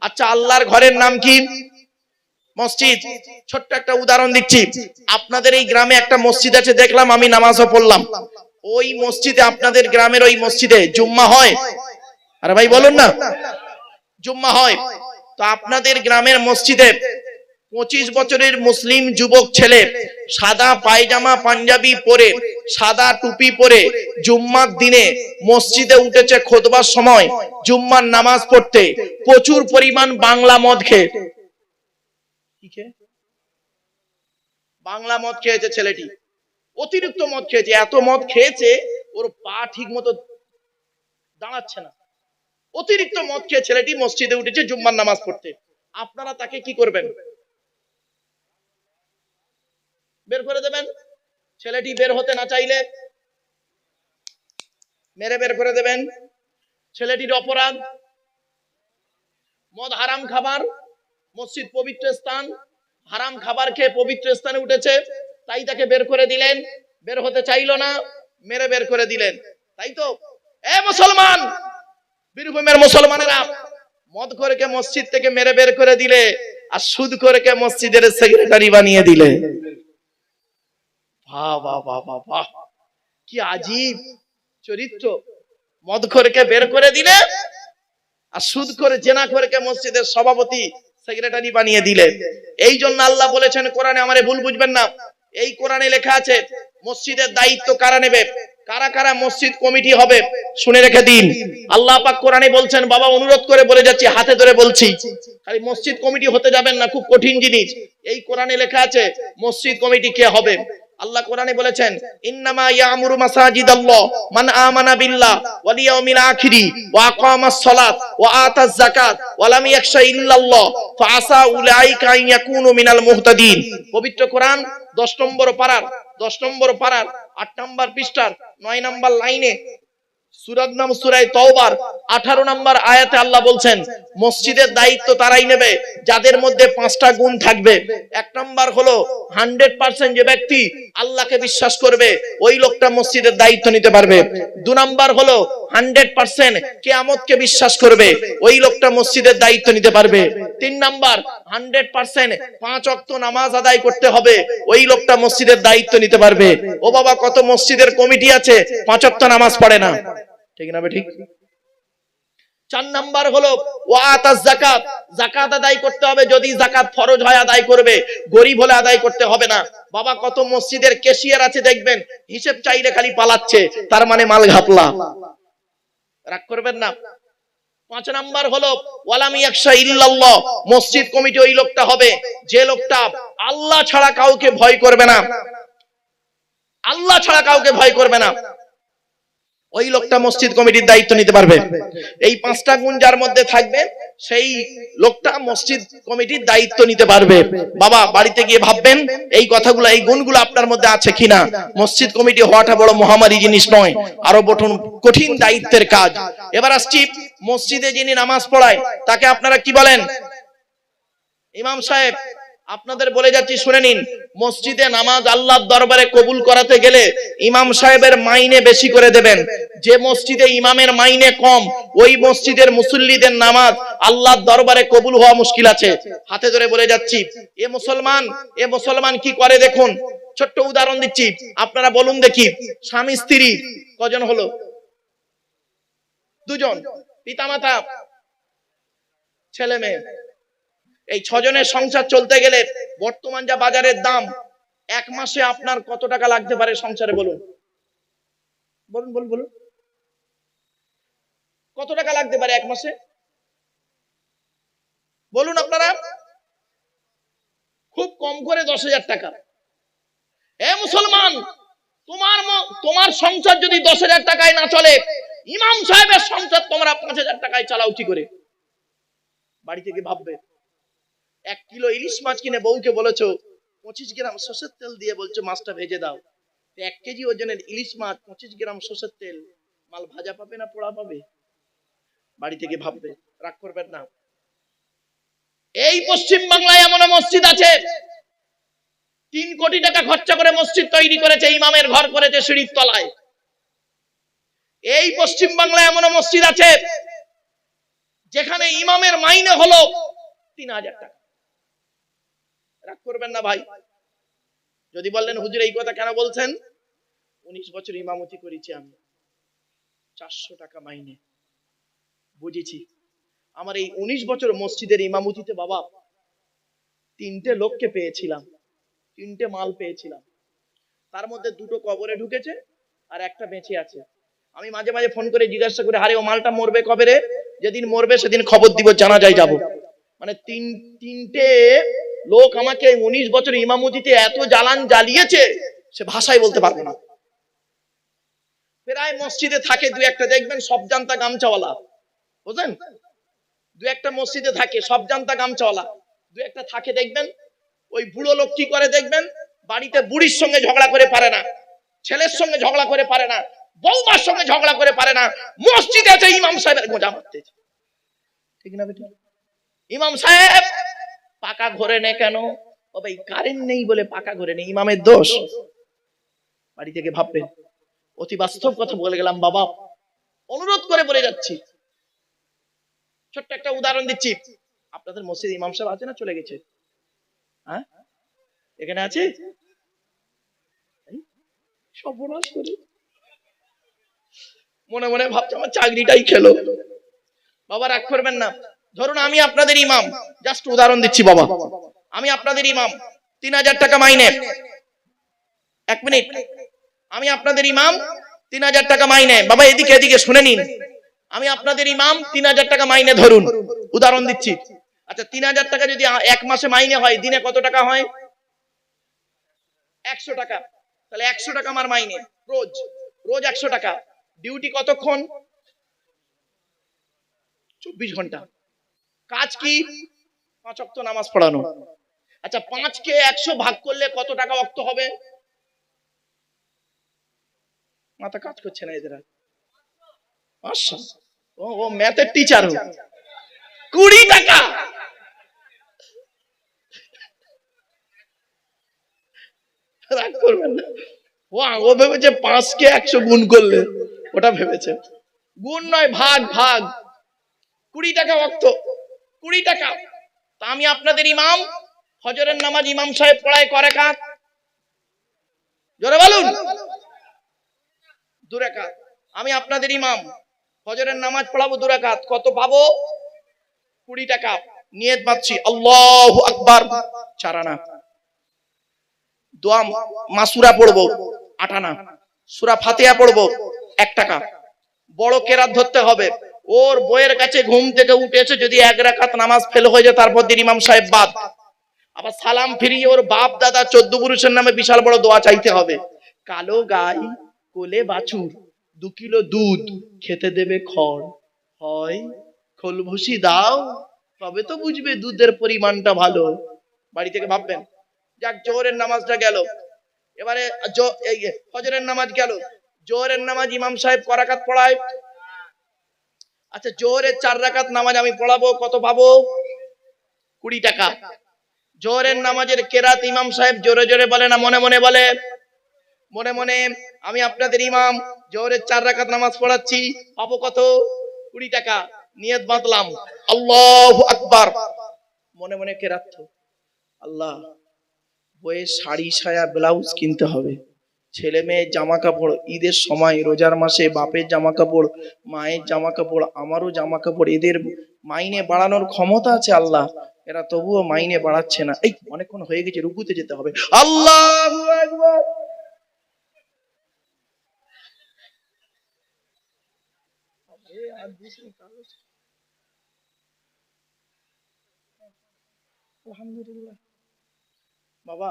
আচ্ছা আল্লাহর ঘরের নাম কি? মসজিদ। ছোট্ট একটা উদাহরণ দিচ্ছি। আপনাদের এই গ্রামে একটা মসজিদ আছে, দেখলাম আমি নামাজও পড়লাম। ওই মসজিদে, আপনাদের গ্রামের ওই মসজিদে জুম্মা হয়? আরে ভাই, বলুন না। জুম্মা হয়। তো আপনাদের গ্রামের মসজিদে পঁচিশ বছরের মুসলিম যুবক ছেলে, সাদা পায়জামা পাঞ্জাবি পরে, সাদা টুপি পরে জুম্মার দিনে মসজিদে উঠেছে খোদবার সময়, জুম্মার নামাজ পড়তে। প্রচুর পরিমাণ বাংলা মদ খেয়ে। বাংলা মদ খেয়েছে ছেলেটি। অতিরিক্ত মদ খেয়েছে। এত মদ খেয়েছে, ওর পা ঠিক মতো দাঁড়াচ্ছে না। অতিরিক্ত মদ খেয়ে ছেলেটি মসজিদে উঠেছে জুম্মার নামাজ পড়তে। আপনারা তাকে কি করবেন? বের করে দেবেন। ছেলেটি বের হতে না চাইলে মেরে বের করে দেবেন। ছেলেটির অপরাধ, মদ হারাম খাবার, মসজিদ পবিত্র স্থান, হারাম খাবার খেয়ে পবিত্র স্থানে উঠেছে, তাই তাকে বের করে দিলেন। বের হতে চাইলো না, মেরে বের করে দিলেন। তাই তো? এ মুসলমান, বীরভূমের মুসলমানেরা, মদ করে কে মসজিদ থেকে মেরে বের করে দিলে আর সুদ করে কে মসজিদের সেক্রেটারি বানিয়ে দিলে। বাহ বাহ বাহ বাহ। কি আজীব চরিত্র। মদ করে কে বের করে দিলে আর সুদ করে জেনা করে মসজিদের সভাপতি সেক্রেটারি বানিয়ে দিলে। এই জন্য আল্লাহ বলেছেন, কোরআনে আমারে ভুল বুঝবেন না। এই কোরআনে লেখা আছে, মসজিদের দায়িত্ব কারা নেবে? কারা কারা মসজিদ কমিটি হবে? শুনে রেখে দিন। আল্লাহ পাক কোরআনে বলছেন, বাবা অনুরোধ করে বলে যাচ্ছি, হাতে ধরে বলছি। খালি মসজিদ কমিটি হতে যাবেন না, খুব কঠিন জিনিস। এই কোরআনে লেখা আছে, মসজিদ কমিটি কে হবে? আল্লাহ কোরআনে বলেছেন, ইন্নামা ইয়ামুরু মাসাজিদাল্লাহ, মান আমানা বিল্লাহ, ওয়াল ইয়াউমিল আখিরি, ওয়া আকামাস সালাত, ওয়া আতাজ যাকাত, ওয়া লাম ইয়াখশা ইল্লাল্লাহ, ফাআসা উলাইকা আন ইয়াকুনু মিনাল মুহতাদিন। পবিত্র কোরআন 10 নম্বর পারার 10 নম্বর পারার 8 নম্বর পৃষ্ঠার 9 নম্বর লাইনে সুরার নাম সুরাই তওবার 18 নম্বর আয়াতে আল্লাহ বলছেন, মসজিদের দায়িত্ব তারাই নেবে, যাদের মধ্যে পাঁচটা গুণ থাকবে। এক নম্বর হলো 100% যে ব্যক্তি আল্লাহকে বিশ্বাস করবে, ওই লোকটা মসজিদের দায়িত্ব নিতে পারবে। দু নম্বর হলো 100% কিয়ামতকে বিশ্বাস করবে। ওই লোকটা মসজিদের দায়িত্ব নিতে পারবে। তিন নাম্বার 100% পাঁচ ওয়াক্ত নামাজ আদায় করতে হবে। ওই লোকটা মসজিদের দায়িত্ব নিতে পারবে। ও বাবা, কত মসজিদের কমিটি আছে? পাঁচ ওয়াক্ত নামাজ পড়ে না। ঠিক না ঠিক চার নাম্বার হলো ওয়াতাস জাকাত জাকাত আদায় করতে হবে। যদি জাকাত ফরজ হয়, আদায় করবে। গরিব হলে আদায় করতে হবে না। বাবা, কত মসজিদের কেশিয়ার আছে দেখবেন। হিসেব চাইলে খালি পালাচ্ছে। তার মানে মাল ঘাপলা। রাগ করবেন না। পাঁচ নাম্বার হলো, ওয়ালামি একশা ইল্লাল্লাহ, মসজিদ কমিটি ওই লোকটা হবে। যে লোকটা আল্লাহ ছাড়া কাউকে ভয় করবে না। আল্লাহ ছাড়া কাউকে ভয় করবে না। ওই লোকটা মসজিদ কমিটির দায়িত্ব নিতে পারবে। এই পাঁচটা গুণ যার মধ্যে থাকবে সেই লোকটা মসজিদ কমিটির দায়িত্ব নিতে পারবে। বাবা, বাড়িতে গিয়ে ভাববেন, এই কথাগুলো, এই গুণগুলো আপনার মধ্যে আছে কিনা? মসজিদ কমিটি হওয়াটা বড় মহামারী জিনিস নয়, আরও বটন, কঠিন দায়িত্বের কাজ। এবার আসছি, মসজিদে যিনি নামাজ পড়ায়, তাকে আপনারা কি বলেন? ইমাম সাহেব আপনাদের বলে যাচ্ছি, শুনে নিন। মসজিদে নামাজ আল্লাহর দরবারে কবুল করাতে গেলে ইমাম সাহেবের মাইনে বেশি করে দেবেন। যে মসজিদে ইমামের মাইনে কম, ওই মসজিদের মুসল্লিদের নামাজ আল্লাহর দরবারে কবুল হওয়া মুশকিল আছে। হাতে ধরে বলে যাচ্ছি, এ মুসলমান এ মুসলমান কি করে দেখুন? ছোট্ট উদাহরণ দিচ্ছি, আপনারা বলুন দেখি, স্বামী, স্ত্রী, কজন হলো? দুজন, পিতামাতা, ছেলে, মেয়ে। এই ছজনের সংসার চলতে গেলে বর্তমান যা বাজারের দাম এক মাসে আপনার কত টাকা লাগতে পারে সংসারে বলুন? বলুন বলুন বলুন। কত টাকা লাগতে পারে এক মাসে? বলুন আপনারা। খুব কম করে দশ হাজার টাকা। এ মুসলমান তোমার তোমার সংসার যদি দশ হাজার টাকায় না চলে ইমাম সাহেবের সংসার তোমরা পাঁচ হাজার টাকায় চালাও কি করে? বাড়ি থেকে ভাববে। এক কিলো ইলিশ মাছ কিনে বউকে বলেছ, পঁচিশ গ্রাম সর্ষের তেল দিয়ে বলছো, মাছটা ভেজে দাও। এক কেজি ওজনের ইলিশ মাছ, পঁচিশ গ্রাম সর্ষের তেল, মাল ভাজা পাবে না পোড়া পাবে? বাড়ি থেকে ভাববে, রাগ করবেন না। এই পশ্চিম বাংলায় এমন মসজিদ আছে, তিন কোটি টাকা খরচা করে মসজিদ তৈরি করেছে, ইমামের ঘর করেছে সিঁড়ির তলায়। এই পশ্চিম বাংলায় এমন মসজিদ আছে, যেখানে ইমামের মাইনে হলো তিন হাজার টাকা। রাগ করবেন না ভাই। যদি বললেন হুজুর, এই কথা কেন বলছেন? উনিশ বছর ইমামতি করেছি আমি। চারশো টাকা মাইনে। বুঝেছি। আমার এই উনিশ বছর মসজিদের ইমামতিতে বাবা তিনটে লোককে পেয়েছিলাম। তিনটে মাল পেয়েছিলাম। তার মধ্যে দুটো কবরে ঢুকেছে আর একটা বেঁচে আছে। আমি মাঝে মাঝে ফোন করে জিজ্ঞাসা করি, আরে, ও মালটা মরবে কবে রে? যেদিন মরবে সেদিন খবর দিব জানা যায় যাব। মানে তিন তিনটে লোক আমাকে উনিশ বছর ইমামতিতে এত জ্বালান জ্বালিয়েছে, সে ভাষায় বলতে পারবে না। প্রায় মসজিদে থাকে দু একটা, দেখবেন সব জানতা গামছাওয়ালা। বুঝলেন? দু একটা মসজিদে থাকে, সব জানতা গামছাওয়ালা। দু একটা থাকে, দেখবেন? ওই বুড়ো লোক কি করে দেখবেন? বাড়িতে বুড়ির সঙ্গে ঝগড়া করে পারে না, ছেলের সঙ্গে ঝগড়া করে পারে না, বৌমার সঙ্গে ঝগড়া করে পারে না, মসজিদে আছে ইমাম সাহেবের গোজা মারতেছে ঠিক না বেটি? ইমাম সাহেব পাকা ঘরে নে কেন? ও ভাই, কারেন্ট নেই বলে পাকা ঘরে নেই, ইমামের দোষ। বাড়ি থেকে ভাববেন অতি বাস্তব কথা বলে গেলাম, বাবা। অনুরোধ করে বলে যাচ্ছি। ছোট্ট একটা উদাহরণ দিচ্ছি। আপনাদের মসজিদ ইমাম সাহেব আছে না চলে গেছে? হ্যাঁ? এখানে আছে? সর্বনাশ করে। মনে মনে ভাবছে, আমার চাকরিটাই খেলো। বাবা, রাগ করবেন না। ধরুন আমি আপনাদের ইমাম। জাস্ট উদাহরণ দিচ্ছি বাবা। আমি আপনাদের ইমাম। তিন হাজার টাকা মাইনে। এক মিনিট। আমি আপনাদের ইমাম। তিন হাজার টাকা মাইনে। বাবা, এদিকে এদিকে শুনে নিন। আমি আপনাদের ইমাম, তিন হাজার টাকা মাইনে ধরুন। উদাহরণ দিচ্ছি। আচ্ছা তিন হাজার টাকা যদি এক মাসে মাইনে হয়, দিনে কত টাকা হয়? একশো টাকা। তাহলে একশো টাকা আমার মাইনে। রোজ। রোজ একশো টাকা। ডিউটি কতক্ষণ? চব্বিশ ঘণ্টা। কাজ কি? পাঁচ অক্ত নামাজ পড়ানো। আচ্ছা পাঁচকে একশো ভাগ করলে কত টাকা অক্ত হবে? মাথা কাজ করছে না এদের ও ও ম্যাথের টিচার কুড়ি টাকা! রাগ করবেন না। ও ও ভেবেছে পাঁচকে একশো গুণ করলে। ওটা ভেবেছে। গুণ নয়, ভাগ ভাগ। কুড়ি টাকা অক্ত কুড়ি টাকা। তা আমি আপনাদের ইমাম, হজরের নামাজ ইমাম সাহেব পড়ায় করে কাজ জোরে বলুন। দুরাকাত আমি আপনাদের ইমাম ফজরের নামাজ পড়াবো দুরাকাত কত পাবো? কুড়ি টাকা। নিয়ত বাঁধছি, আল্লাহ আকবার। চারানা দোয়া মাসুরা পড়ব, আটানা। সুরা ফাতিহা পড়ব, এক টাকা। বড় কেরাত ধরতে হবে। ওর বইয়ের কাছে ঘুম থেকে উঠেছে যদি এক রাকাত নামাজ ফেল হয়ে যায়, তারপর দিন ইমাম সাহেব বাদ। আবার সালাম ফিরিয়ে ওর বাপ, দাদা, চোদ্দ পুরুষের নামে বিশাল বড় দোয়া চাইতে হবে। কালো গাই, কোলে বাছুর, দু কিলো দুধ, খেতে দেবে খড়। হয়, খোল ভুসি দাও, তবে তো বুঝবে দুধের পরিমাণটা ভালো। বাড়ি থেকে ভাববেন, যাক, জোহরের নামাজটা গেল। এবারে ফজরের নামাজ গেল। জোহরের নামাজ ইমাম সাহেব করাকাত পড়ায়? আচ্ছা জোহরের চার রাকাত নামাজ আমি পড়াবো, কত পাবো? কুড়ি টাকা। জোহরের নামাজের কেরাত ইমাম সাহেব জোরে জোরে বলে না, মনে মনে বলে? মনে মনে, আমি আপনাদের ইমাম জোহরের চার রাকাত নামাজ পড়াচ্ছি, পাবো কত? কুড়ি টাকা। নিয়ত বাঁধলাম আল্লাহ আকবার। মনে মনে কেরাত। আল্লাহ বইয়ের শাড়ি সায়া ব্লাউজ কিনতে হবে। ছেলে মেয়ের জামা কাপড় ঈদের সময় রোজার মাসে বাপের জামা কাপড় মায়ের জামা কাপড় আমারও জামা কাপড় এদের মাইনে বাড়ানোর ক্ষমতা আছে আল্লাহ। এরা তবুও মাইনে বাড়াচ্ছে না। এই, অনেকক্ষণ হয়ে গেছে, রুকুতে যেতে হবে। আল্লাহ বাবা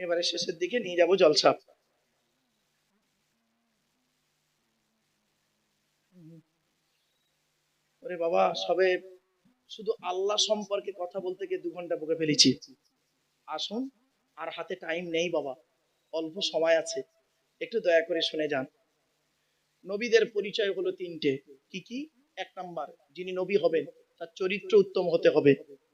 এবারে শেষের দিকে নিয়ে যাব জলসা ওরে বাবা, সবে শুধু আল্লাহ সম্পর্কে কথা বলতে গিয়ে দু ঘণ্টা বকে ফেলেছি। আসুন, আর হাতে টাইম নেই বাবা, অল্প সময় আছে। একটু দয়া করে শুনে যান। নবীদের পরিচয় হলো তিনটে। কি কি? এক নাম্বার, যিনি নবী হবেন, তার চরিত্র উত্তম হতে হবে।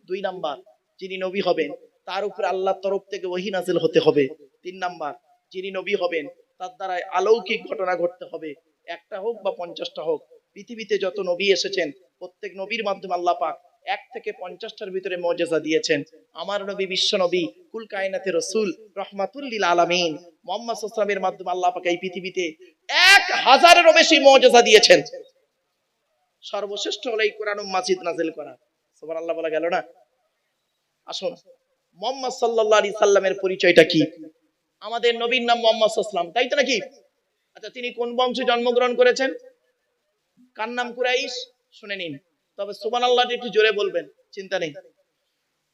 দুই নাম্বার, যিনি নবী হবেন তার উপর আল্লাহর তরফ থেকে ওহি নাজিল হতে হবে। তিন নাম্বার, যিনি নবী হবেন, তার দ্বারা অলৌকিক ঘটনা ঘটতে হবে। একটা হোক বা পঞ্চাশটা হোক, পৃথিবীতে যত নবী এসেছেন, প্রত্যেক নবীর মাধ্যমে আল্লাহ পাক এক থেকে পঞ্চাশটার ভিতরে মর্যাদা দিয়েছেন। আমার নবী বিশ্ব নবী, কুল কায়নাতে রসুল রহমাতুল্লিল আলামিন। মোহাম্মদ সাল্লামের মাধ্যমে আল্লাহ পাক এই পৃথিবীতে এক হাজারেরও বেশি মর্যাদা দিয়েছেন। সর্বশ্রেষ্ঠ হলো এই কোরআন মাজিদ নাজিল করা। সবার আল্লাহ বলা গেল না? আসুন। মোহাম্মদ সাল্লাহ আলাইহি সাল্লামের পরিচয়টা কি? আমাদের নবীর নাম মোহাম্মদ সাল্লাম, তাই তো নাকি? আচ্ছা তিনি কোন বংশে জন্মগ্রহণ করেছেন? কার নাম কুরাইশ? শুনে নিন। তবে সুবান আল্লাহটি একটু জোরে বলবেন, চিন্তা নেই।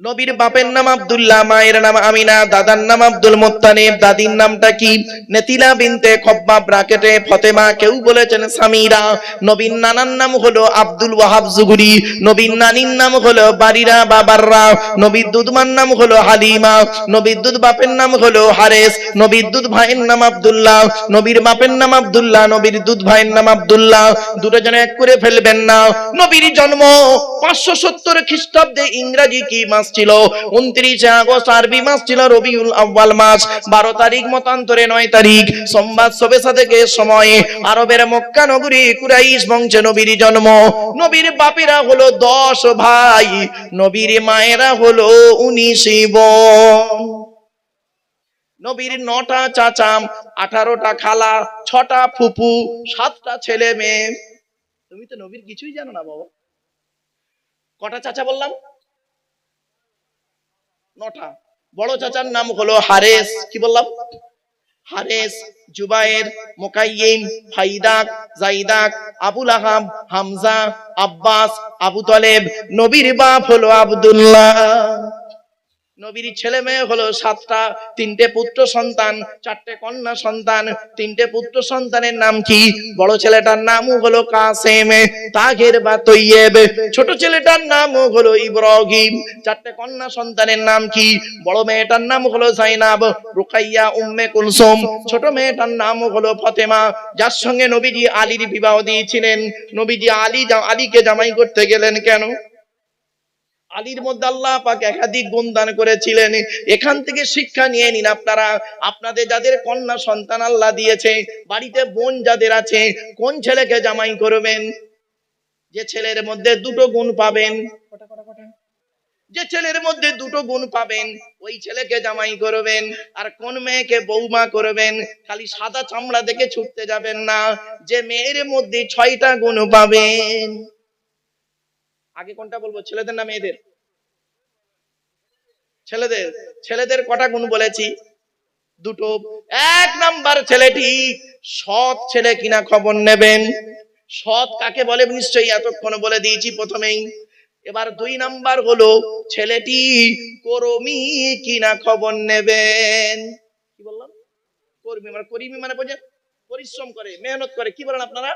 নবীর বাপের নাম আব্দুল্লাহ, মায়ের নাম আমিনা, দাদার নাম আব্দুল মোত্তানেব দাদির নামটা কি? নেতিলা বিনতে খব্বাব ব্রাকেটে ফতেমা, কেউ বলেছেন সামিরা। নবীর নানার নাম হলো আব্দুল ওয়াহাব জুগুরি, নবীর নানির নাম হলো বারিরা বাবাররা নবীর দুধমার নাম হলো হালিমা, নবীর দুধ বাপের নাম হলো হারেস, নবীর দুধ ভাইয়ের নাম আব্দুল্লাহ, নবীর বাপের নাম আব্দুল্লাহ, নবীর দুধ ভাইয়ের নাম আব্দুল্লাহ। দুটো জন এক করে ফেলবেন না। নবীর জন্ম পাঁচশো সত্তর খ্রিস্টাব্দে ইংরাজি কি মাস ছিল, উনত্রিশে আগস্ট, আরবি মাস ছিল রবিউল আব্বাল মাস। বারো তারিখ মতান্তরে নয় তারিখ, সোমবার সবেসা থেকে সময়ে আরবের মক্কা নগরী কুরাইশ বংশে নবীর জন্ম। নবীর বাপেরা হলো দশ ভাই, নবীর মায়েরা হলো উনিশ নবীর নটা চাচাম আঠারোটা খালা, ছটা ফুপু, সাতটা ছেলে মেয়ে। তুমি তো নবীর কিছুই জানো না বাবা। কটা চাচা বললাম? নটা। বড় চাচার নাম হলো হারেস। কি বললাম? হারেস, জুবায়ের মোকাইম ফাইদাক, জাইদাক, আবুল আহাম হামজা, আব্বাস, আবু তলেব। নবীর বাপ হলো আব্দুল্লাহ। নবীর ছেলে মেয়ে হলো সাতটা, তিনটে পুত্র সন্তান, চারটে কন্যা সন্তান, তিনটে পুত্র সন্তানের নাম কি? বড় ছেলেটার নাম হলো কাসেম, তাগের বা তৈয়েব। ছোট ছেলেটার নাম হলো ইব্রাহিম। চারটে কন্যা সন্তানের নাম কি? বড় মেয়েটার নাম হলো জাইনাব, রুকাইয়া, উম্মে কুলসুম। ছোট মেয়েটার নাম হলো ফতেমা, যার সঙ্গে নবীজি আলীর বিবাহ দিয়েছিলেন। নবীজি আলী আলীকে জামাই করতে গেলেন কেন? আলীর মধ্যে আল্লাহ পাক একাধিক গুণ দান করেছিলেন। এখান থেকে শিক্ষা নিয়ে নিন আপনারা। আপনাদের যাদের কন্যা সন্তান আল্লাহ দিয়েছে, বাড়িতে বোন যাদের আছে, কোন ছেলেকে জামাই করবেন? যে ছেলের মধ্যে দুটো গুণ পাবেন? যে ছেলের মধ্যে দুটো গুণ পাবেন, ওই ছেলেকে জামাই করবেন। আর কোন মেয়েকে বৌমা করবেন, খালি সাদা চামড়া দেখে ছুটতে যাবেন না। যে মেয়ের মধ্যে ছয়টা গুণ পাবেন। আগে কোনটা বলব? ছেলেদের না মেয়েদের? ছেলেদের। ছেলেদের কটা গুণ বলেছি? দুটো। এক নাম্বার ছেলেটি সৎ ছেলে কিনা খবর নেবেন? সৎ কাকে বলে? নিশ্চয়ই এতক্ষণ বলে দিয়েছি প্রথমেই। এবার দুই নাম্বার হলো ছেলেটি কর্মী কিনা খবর নেবেন? কি বললাম? কর্মী মানে কর্মী মানে বোঝেন? পরিশ্রম করে, মেহনত করে। কি বলেন আপনারা?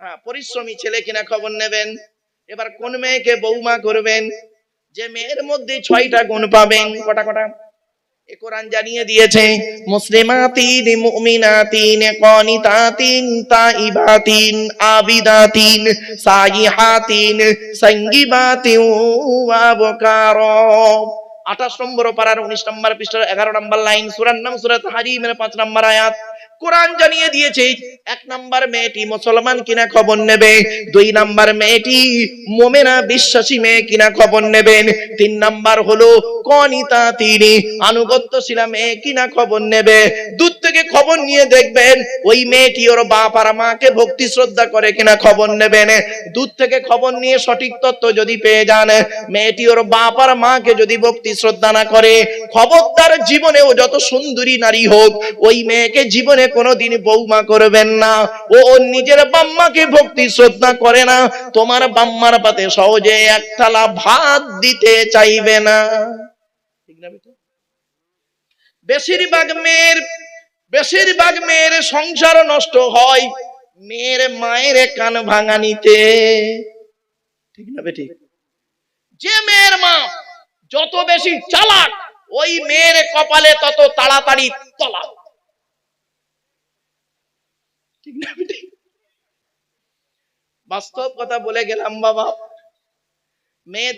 হ্যাঁ পরিশ্রমী ছেলে কিনা খবর নেবেন? এবার কোন মেয়েকে বৌমা করবেন? যে মেয়ের মধ্যে ছয়টা গুণ পাবেন। কটা কটা? এ কোরআন জানিয়ে দিয়েছে, মুসলিমাতিন, মুমিনাতিন, কানিতাতিন, তাইবাতিন, আবিদাতিন, সাইহাতিন সঙ্গীবাতিন ওয়া বুকারা। 28 নম্বর পারার 19 নম্বর পৃষ্ঠার 11 নম্বর লাইন, সূরার নাম সূরা তাহরিমের 5 নম্বর আয়াত। কোরআন জানিয়ে দিয়েছে, এক নাম্বার মেয়েটি মুসলমান কিনা খবর নেবে, দুই নাম্বার মেয়েটি মোমেনা বিশ্বাসী মেয়ে কিনা খবর নেবেন তিন নাম্বার হলো কনিতা, তিনি আনুগত্যশীলা মেয়ে কিনা খবর নেবে দূর থেকে খবর নিয়ে দেখবেন, ওই মেয়েটি ওর বাপ আর মাকে ভক্তি শ্রদ্ধা করে কিনা খবর নেবেন। দূর থেকে খবর নিয়ে সঠিক তথ্য যদি পেয়ে যান, মেয়েটি ওর বাপ আর মাকে যদি ভক্তি শ্রদ্ধা না করে, খবরদার জীবনে ও যত সুন্দরী নারী হোক, ওই মেয়েকে জীবনে কোনোদিন বৌমা করবেন না। ও ওর নিজের বাম্মাকে ভক্তি শ্রদ্ধা করে না, তোমার বাম্মার পাতে সহজে এক থালা ভাত দিতে চাইবে না। বেশিরভাগ মেয়ের বেশিরভাগ মেয়ের সংসার নষ্ট হয়। মেয়ের মায়ের কান ভাঙানিতে ঠিক না বেটি যে মেয়ের মা যত বেশি চালাক, ওই মেয়ের কপালে তত তাড়াতাড়ি তলাক। বাস্তব কথা বলে গেলাম বাবা। মেয়েদের